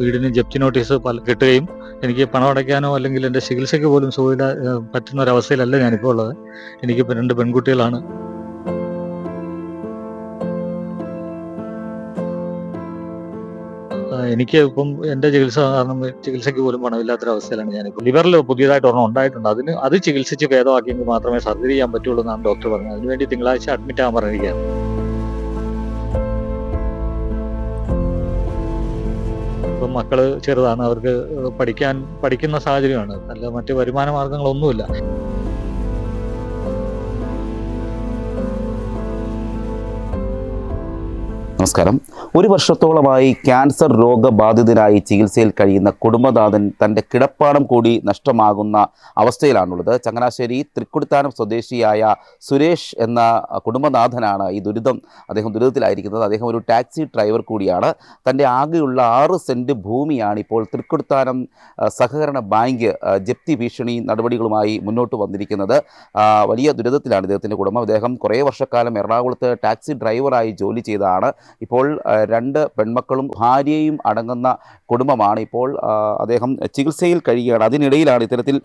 വീടിന് ജപ്തി നോട്ടീസ് കിട്ടുകയും എനിക്ക് പണം അടയ്ക്കാനോ അല്ലെങ്കിൽ എന്റെ ചികിത്സയ്ക്ക് പോലും ഏഹ് പറ്റുന്ന ഒരവസ്ഥയിലല്ല ഞാനിപ്പോൾ ഉള്ളത്. എനിക്കിപ്പോൾ രണ്ട് പെൺകുട്ടികളാണ്. എനിക്ക് ഇപ്പം എന്റെ ചികിത്സ കാരണം ചികിത്സയ്ക്ക് പോലും പണമില്ലാത്തൊരവസ്ഥയിലാണ് ഞാനിപ്പോൾ ലിവറിൽ പുതിയതായിട്ട് ഒരെണ്ണം ഉണ്ടായിട്ടുണ്ട്. അതിന് അത് ചികിത്സിച്ച് ഭേദമാക്കിയെങ്കിൽ മാത്രമേ സർജറി ചെയ്യാൻ പറ്റുള്ളൂ എന്നാണ് ഡോക്ടർ പറഞ്ഞത്. അതിനുവേണ്ടി തിങ്കളാഴ്ച അഡ്മിറ്റ് ആകാൻ പറഞ്ഞിരിക്കുകയാണ്. മക്കൾ ചെറുതാണ് അവർക്ക് പഠിക്കാൻ പഠിക്കുന്ന സാഹചര്യമാണ്. അല്ല മറ്റ് വരുമാന മാർഗങ്ങളൊന്നുമില്ല. നമസ്കാരം. ഒരു വർഷത്തോളമായി ക്യാൻസർ രോഗബാധിതനായി ചികിത്സയിൽ കഴിയുന്ന കുടുംബനാഥൻ തന്റെ കിടപ്പാടം കൂടി നഷ്ടമാകുന്ന അവസ്ഥയിലാണുള്ളത്. ചങ്ങനാശ്ശേരി തൃക്കുടിത്താനം സ്വദേശിയായ സുരേഷ് എന്ന കുടുംബനാഥനാണ് ഈ ദുരിതം അദ്ദേഹം ദുരിതത്തിലായിരിക്കുന്നത്. അദ്ദേഹം ഒരു ടാക്സി ഡ്രൈവർ കൂടിയാണ്. തന്റെ ആകെയുള്ള ആറ് സെന്റ് ഭൂമിയാണ് ഇപ്പോൾ തൃക്കുടിത്താനം സഹകരണ ബാങ്ക് ജപ്തി ഭീഷണി നടപടികളുമായി മുന്നോട്ട് വന്നിരിക്കുന്നത്. വലിയ ദുരിതത്തിലാണ് ഇദ്ദേഹത്തിന്റെ കുടുംബം. അദ്ദേഹം കുറേ വർഷക്കാലം എറണാകുളത്ത് ടാക്സി ഡ്രൈവറായി ജോലി ചെയ്തതാണ്. ഇപ്പോൾ രണ്ട് പെൺമക്കളും ഭാര്യയും അടങ്ങുന്ന കുടുംബമാണ്. ഇപ്പോൾ അദ്ദേഹം ചികിത്സയിൽ കഴിയുകയാണ്. അതിനിടയിലാണ് ഇത്തരത്തിൽ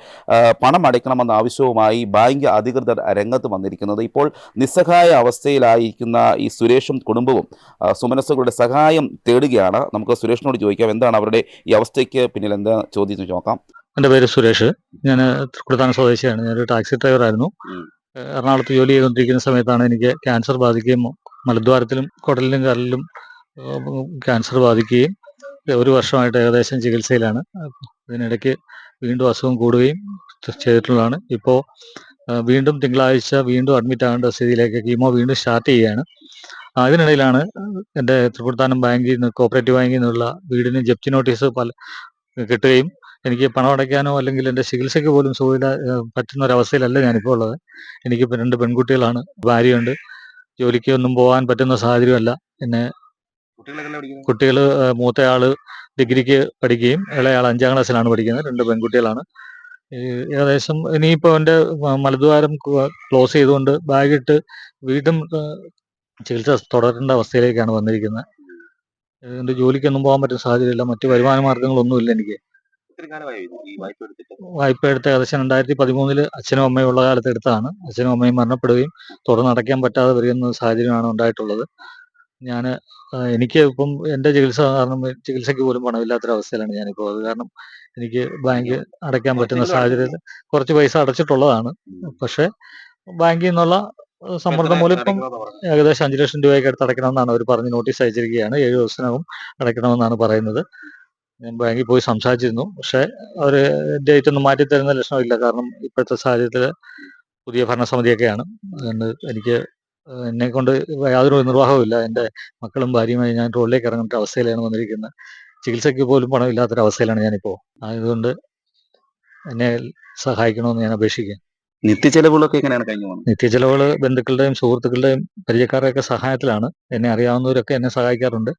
പണം അടയ്ക്കണമെന്ന ആവശ്യവുമായി ബാങ്ക് അധികൃതർ രംഗത്ത് വന്നിരിക്കുന്നത്. ഇപ്പോൾ നിസ്സഹായ അവസ്ഥയിലായിരിക്കുന്ന ഈ സുരേഷും കുടുംബവും സുമനസ്സുകളുടെ സഹായം തേടുകയാണ്. നമുക്ക് സുരേഷിനോട് ചോദിക്കാം എന്താണ് അവരുടെ ഈ അവസ്ഥയ്ക്ക് പിന്നിൽ എന്താ ചോദ്യം നോക്കാം. എന്റെ പേര് സുരേഷ്. ഞാൻ തൃക്കുടത്താന സ്വദേശിയാണ്. ഞാനൊരു ടാക്സി ഡ്രൈവറായിരുന്നു. ആയിരുന്നു എറണാകുളത്ത് ജോലി ചെയ്തുകൊണ്ടിരിക്കുന്ന സമയത്താണ് എനിക്ക് ക്യാൻസർ ബാധിക്കുകയും മലദ്വാരത്തിലും കുടലിലും കരലിലും ക്യാൻസർ ബാധിക്കുകയും ഒരു വർഷമായിട്ട് ഏകദേശം ചികിത്സയിലാണ്. ഇതിനിടയ്ക്ക് വീണ്ടും അസുഖം കൂടുകയും ചെയ്തിട്ടുള്ളതാണ്. ഇപ്പോൾ വീണ്ടും തിങ്കളാഴ്ച വീണ്ടും അഡ്മിറ്റ് ആകേണ്ട സ്ഥിതിയിലേക്ക് കീമോ വീണ്ടും സ്റ്റാർട്ട് ചെയ്യുകയാണ്. അതിനിടയിലാണ് എന്റെ തൃപ്പൂർത്താനം ബാങ്കിൽ നിന്ന് കോപ്പറേറ്റീവ് ബാങ്കിൽ നിന്നുള്ള വീടിന് ജപ്തി നോട്ടീസ് പല കിട്ടുകയും എനിക്ക് പണം അടയ്ക്കാനോ അല്ലെങ്കിൽ എന്റെ ചികിത്സയ്ക്ക് പോലും സുഖമില്ല പറ്റുന്ന ഒരവസ്ഥയിലല്ല ഞാനിപ്പോൾ ഉള്ളത്. എനിക്ക് രണ്ട് പെൺകുട്ടികളാണ് ഭാര്യയുണ്ട്. ജോലിക്ക് ഒന്നും പോകാൻ പറ്റുന്ന സാഹചര്യമല്ല. പിന്നെ കുട്ടികൾ മൂത്തയാൾ ഡിഗ്രിക്ക് പഠിക്കുകയും ഇളയാൾ അഞ്ചാം ക്ലാസ്സിലാണ് പഠിക്കുന്നത്. രണ്ട് പെൺകുട്ടികളാണ്. ഏകദേശം ഇനിയിപ്പോൾ എന്റെ മലദ്വാരം ക്ലോസ് ചെയ്തുകൊണ്ട് ബാഗിട്ട് വീണ്ടും ചികിത്സ തുടരേണ്ട അവസ്ഥയിലേക്കാണ് വന്നിരിക്കുന്നത്. എന്റെ ജോലിക്കൊന്നും പോകാൻ പറ്റുന്ന സാഹചര്യമില്ല. മറ്റു വരുമാന മാർഗങ്ങളൊന്നുമില്ല എനിക്ക്. വായ്പ എടുത്ത് ഏകദേശം രണ്ടായിരത്തി പതിമൂന്നിൽ അച്ഛനും അമ്മയും ഉള്ള കാലത്ത് എടുത്തതാണ് അച്ഛനും അമ്മയും മരണപ്പെടുകയും തുടർന്ന് അടയ്ക്കാൻ പറ്റാതെ വരുന്ന സാഹചര്യമാണ് ഉണ്ടായിട്ടുള്ളത്. ഞാൻ എനിക്ക് ഇപ്പം എന്റെ ചികിത്സ കാരണം ചികിത്സയ്ക്ക് പോലും പണമില്ലാത്തൊരവസ്ഥയിലാണ് ഞാനിപ്പോൾ അത് കാരണം എനിക്ക് ബാങ്ക് അടയ്ക്കാൻ പറ്റുന്ന സാഹചര്യത്തിൽ കുറച്ച് പൈസ അടച്ചിട്ടുള്ളതാണ്. പക്ഷേ ബാങ്കിൽ നിന്നുള്ള സമ്മർദ്ദം മൂലം ഇപ്പം ഏകദേശം അഞ്ചു ലക്ഷം രൂപയ്ക്ക് അടുത്ത് അടയ്ക്കണമെന്നാണ് അവർ പറഞ്ഞ് നോട്ടീസ് അയച്ചിരിക്കുകയാണ്. ഏഴു ദിവസത്തിനകം അടയ്ക്കണമെന്നാണ് പറയുന്നത്. ഞാൻ ബാങ്കിൽ പോയി സംസാരിച്ചിരുന്നു. പക്ഷെ അവർ ഡേറ്റ് ഒന്നും മാറ്റി തരുന്ന ലക്ഷണമില്ല. കാരണം ഇപ്പോഴത്തെ സാഹചര്യത്തിൽ പുതിയ ഭരണസമിതിയൊക്കെയാണ്. അതുകൊണ്ട് എനിക്ക് എന്നെ കൊണ്ട് യാതൊരു നിർവാഹവും ഇല്ല. എന്റെ മക്കളും ഭാര്യയുമായി ഞാൻ റോഡിലേക്ക് ഇറങ്ങേണ്ട അവസ്ഥയിലാണ് വന്നിരിക്കുന്നത്. ചികിത്സയ്ക്ക് പോലും പണമില്ലാത്തൊരവസ്ഥയിലാണ് ഞാനിപ്പോൾ ആയതുകൊണ്ട് എന്നെ സഹായിക്കണമെന്ന് ഞാൻ അപേക്ഷിക്കുക നിത്യചെലവുകളൊക്കെ എങ്ങനെയാണ് കഴിഞ്ഞു പോകുന്നത്? നിത്യചെലവുകൾ ബന്ധുക്കളുടെയും സുഹൃത്തുക്കളുടെയും പരിചയക്കാരുടെയൊക്കെ സഹായത്തിലാണ്. എന്നെ അറിയാവുന്നവരൊക്കെ എന്നെ സഹായിക്കാറുണ്ട്.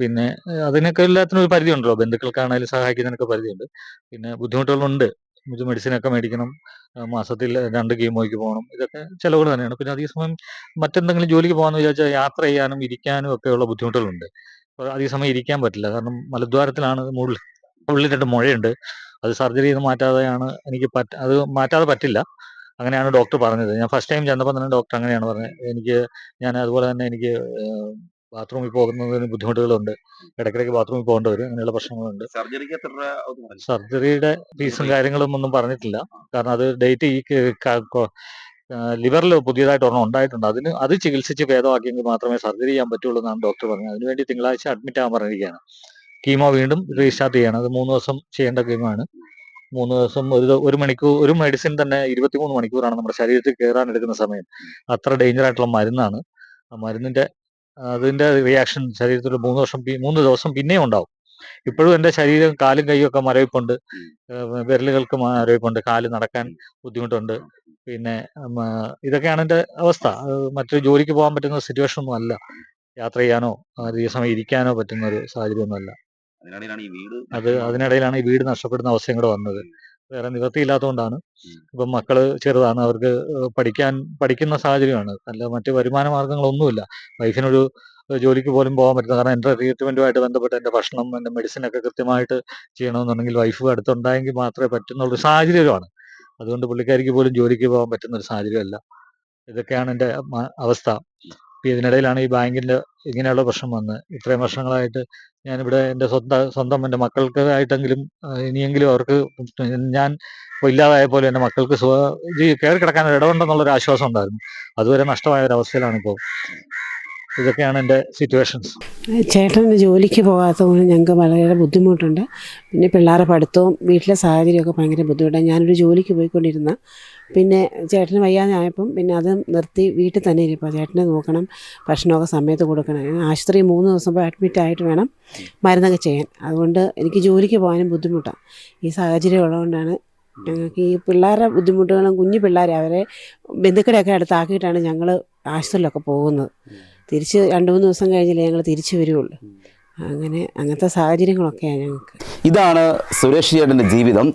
പിന്നെ അതിനൊക്കെ എല്ലാത്തിനും ഒരു പരിധി ഉണ്ടല്ലോ ബന്ധുക്കൾക്കാണെങ്കിലും സഹായിക്കുന്നതിനൊക്കെ പരിധിയുണ്ട്. പിന്നെ ബുദ്ധിമുട്ടുകളുണ്ട്. ഇത് മെഡിസിനൊക്കെ മേടിക്കണം. മാസത്തിൽ രണ്ട് കീമോയ്ക്ക് പോകണം. ഇതൊക്കെ ചിലവുകൾ തന്നെയാണ്. പിന്നെ അതേസമയം മറ്റെന്തെങ്കിലും ജോലിക്ക് പോകാമെന്ന് വിചാരിച്ചാൽ യാത്ര ചെയ്യാനും ഇരിക്കാനും ഒക്കെയുള്ള ബുദ്ധിമുട്ടുകളുണ്ട്. അതേസമയം ഇരിക്കാൻ പറ്റില്ല. കാരണം മലദ്വാരത്തിലാണ് മുകളിൽ ഉള്ളിൽ രണ്ട് മുഴയുണ്ട്. അത് സർജറി ചെയ്ത് മാറ്റാതെയാണ് എനിക്ക് പറ്റ അത് മാറ്റാതെ പറ്റില്ല. അങ്ങനെയാണ് ഡോക്ടർ പറഞ്ഞത്. ഞാൻ ഫസ്റ്റ് ടൈം ചെന്നപ്പോൾ തന്നെ ഡോക്ടർ അങ്ങനെയാണ് പറഞ്ഞത്. എനിക്ക് ഞാൻ അതുപോലെ തന്നെ എനിക്ക് ബാത്റൂമിൽ പോകുന്നതിന് ബുദ്ധിമുട്ടുകളുണ്ട്. ഇടയ്ക്കിടയ്ക്ക് ബാത്റൂമിൽ പോകേണ്ടി വരും. അങ്ങനെയുള്ള പ്രശ്നങ്ങളുണ്ട്. സർജറിയുടെ ഫീസും കാര്യങ്ങളും ഒന്നും പറഞ്ഞിട്ടില്ല. കാരണം അത് ഡേറ്റ് ഈ ലിവറിൽ പുതിയതായിട്ട് ഒരെണ്ണം ഉണ്ടായിട്ടുണ്ട്. അതിന് അത് ചികിത്സിച്ച് ഭേദമാക്കിയെങ്കിൽ മാത്രമേ സർജറി ചെയ്യാൻ പറ്റുള്ളൂ എന്നാണ് ഡോക്ടർ പറഞ്ഞത്. അതിനുവേണ്ടി തിങ്കളാഴ്ച അഡ്മിറ്റ് ആകാൻ പറഞ്ഞിരിക്കുകയാണ്. കീമോ വീണ്ടും റീസ്റ്റാർട്ട് ചെയ്യണം. അത് മൂന്ന് ദിവസം ചെയ്യേണ്ട കീമോയാണ്. മൂന്ന് ദിവസം ഒരു ഒരു മണിക്കൂർ ഒരു മെഡിസിൻ തന്നെ ഇരുപത്തിമൂന്ന് മണിക്കൂറാണ് നമ്മുടെ ശരീരത്തിൽ കയറാൻ എടുക്കുന്ന സമയം. അത്ര ഡേഞ്ചർ ആയിട്ടുള്ള മരുന്നാണ്. ആ മരുന്നിന്റെ അതിന്റെ റിയാക്ഷൻ ശരീരത്തിൽ മൂന്ന് വർഷം മൂന്ന് ദിവസം പിന്നെയും ഉണ്ടാവും. ഇപ്പോഴും എന്റെ ശരീരം കാലും കൈയും ഒക്കെ മരവിപ്പുണ്ട്. വിരലുകൾക്ക് മരവിപ്പുണ്ട്. കാൽ നടക്കാൻ ബുദ്ധിമുട്ടുണ്ട്. പിന്നെ ഇതൊക്കെയാണ് എന്റെ അവസ്ഥ. മറ്റൊരു ജോലിക്ക് പോകാൻ പറ്റുന്ന സിറ്റുവേഷൻ ഒന്നും അല്ല. യാത്ര ചെയ്യാനോ അധിക സമയം ഇരിക്കാനോ പറ്റുന്ന ഒരു സാഹചര്യമൊന്നുമല്ല ഒന്നും ഈ വീട് അത് അതിനിടയിലാണ് ഈ വീട് നഷ്ടപ്പെടുന്ന അവസ്ഥയും കൂടെ വന്നത്. വേറെ നിവൃത്തിയില്ലാത്തതുകൊണ്ടാണ്. ഇപ്പം മക്കൾ ചെറുതാണ് അവർക്ക് പഠിക്കാൻ പഠിക്കുന്ന സാഹചര്യമാണ്. അല്ല മറ്റു വരുമാന മാർഗങ്ങളൊന്നുമില്ല വൈഫിനൊരു ജോലിക്ക് പോലും പോകാൻ പറ്റുന്ന കാരണം എന്റെ ട്രീറ്റ്മെന്റുമായിട്ട് ബന്ധപ്പെട്ട് എന്റെ ഭക്ഷണം എന്റെ മെഡിസിനൊക്കെ കൃത്യമായിട്ട് ചെയ്യണമെന്നുണ്ടെങ്കിൽ വൈഫ് അടുത്തുണ്ടായെങ്കിൽ മാത്രമേ പറ്റുന്നുള്ളൂ സാഹചര്യമാണ്. അതുകൊണ്ട് പുള്ളിക്കാരിക്ക് പോലും ജോലിക്ക് പോകാൻ പറ്റുന്ന ഒരു സാഹചര്യമല്ല. ഇതൊക്കെയാണ് എന്റെ അവസ്ഥ. ഇതിനിടയിലാണ് ഈ ബാങ്കിന്റെ ഇങ്ങനെയുള്ള പ്രശ്നം വന്ന് ഇത്രയും വർഷങ്ങളായിട്ട് ഞാനിവിടെ എന്റെ സ്വന്തം സ്വന്തം എന്റെ മക്കൾക്കായിട്ടെങ്കിലും ആയിട്ടെങ്കിലും ഇനിയെങ്കിലും അവർക്ക് ഞാൻ ഇല്ലാതായ പോലെ എന്റെ മക്കൾക്ക് കയറി കിടക്കാൻ ഒരു ഇടമുണ്ടെന്നുള്ളൊരു ആശ്വാസം ഉണ്ടായിരുന്നു. അതുവരെ നഷ്ടമായ ഒരു അവസ്ഥയിലാണ് ഇപ്പോൾ ഇതൊക്കെയാണ് എന്റെ സിറ്റുവേഷൻസ് ചേട്ടൻ ജോലിക്ക് പോകാത്തത് കൊണ്ട് ഞങ്ങൾക്ക് വളരെ ബുദ്ധിമുട്ടുണ്ട്. പിന്നെ പിള്ളേരെ പഠിത്തവും വീട്ടിലെ സാഹചര്യമൊക്കെ ഭയങ്കര ബുദ്ധിമുട്ടാണ്. ഞാനൊരു ജോലിക്ക് പോയിക്കൊണ്ടിരുന്ന പിന്നെ ചേട്ടന് വയ്യാതായപ്പം പിന്നെ അത് നിർത്തി വീട്ടിൽ തന്നെ ഇരിപ്പോൾ ചേട്ടനെ നോക്കണം ഭക്ഷണമൊക്കെ സമയത്ത് കൊടുക്കണം. ആശുപത്രി മൂന്ന് ദിവസം പോയി അഡ്മിറ്റ് ആയിട്ട് വേണം മരുന്നൊക്കെ ചെയ്യാൻ. അതുകൊണ്ട് എനിക്ക് ജോലിക്ക് പോകാനും ബുദ്ധിമുട്ടാണ് ഈ സാഹചര്യം ഉള്ളതുകൊണ്ടാണ് ഞങ്ങൾക്ക് ഈ പിള്ളേരുടെ ബുദ്ധിമുട്ടുകളും കുഞ്ഞു പിള്ളേരെ അവരെ ബന്ധുക്കളെയൊക്കെ അടുത്താക്കിയിട്ടാണ് ഞങ്ങൾ ആശുപത്രിയിലൊക്കെ പോകുന്നത് തിരിച്ച് രണ്ട് മൂന്ന് ദിവസം കഴിഞ്ഞില്ലേ ഞങ്ങൾ തിരിച്ചു വരുള്ളൂ അങ്ങനെ അങ്ങനത്തെ സാഹചര്യങ്ങളൊക്കെയാണ് ഞങ്ങൾക്ക് ഇതാണ് സുരേഷ് ചേട്ടന്റെ ജീവിതം.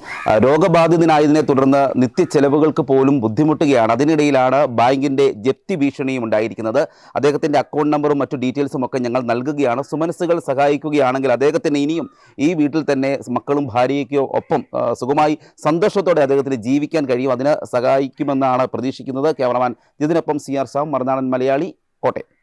രോഗബാധിതനായതിനെ തുടർന്ന് നിത്യ ചെലവുകൾക്ക് പോലും ബുദ്ധിമുട്ടുകയാണ്. അതിനിടയിലാണ് ബാങ്കിന്റെ ജപ്തി ഭീഷണിയും ഉണ്ടായിരിക്കുന്നത്. അദ്ദേഹത്തിന്റെ അക്കൗണ്ട് നമ്പറും മറ്റു ഡീറ്റെയിൽസും ഒക്കെ ഞങ്ങൾ നൽകുകയാണ്. സുമനസ്സുകൾ സഹായിക്കുകയാണെങ്കിൽ അദ്ദേഹത്തിന് ഇനിയും ഈ വീട്ടിൽ തന്നെ മക്കളും ഭാര്യയ്ക്കോ ഒപ്പം സുഖമായി സന്തോഷത്തോടെ അദ്ദേഹത്തിന് ജീവിക്കാൻ കഴിയും. അതിന് സഹായിക്കുമെന്നാണ് പ്രതീക്ഷിക്കുന്നത്. Cameraman ജിതിനൊപ്പം C R Sam Marunadan Malayali Kottayam.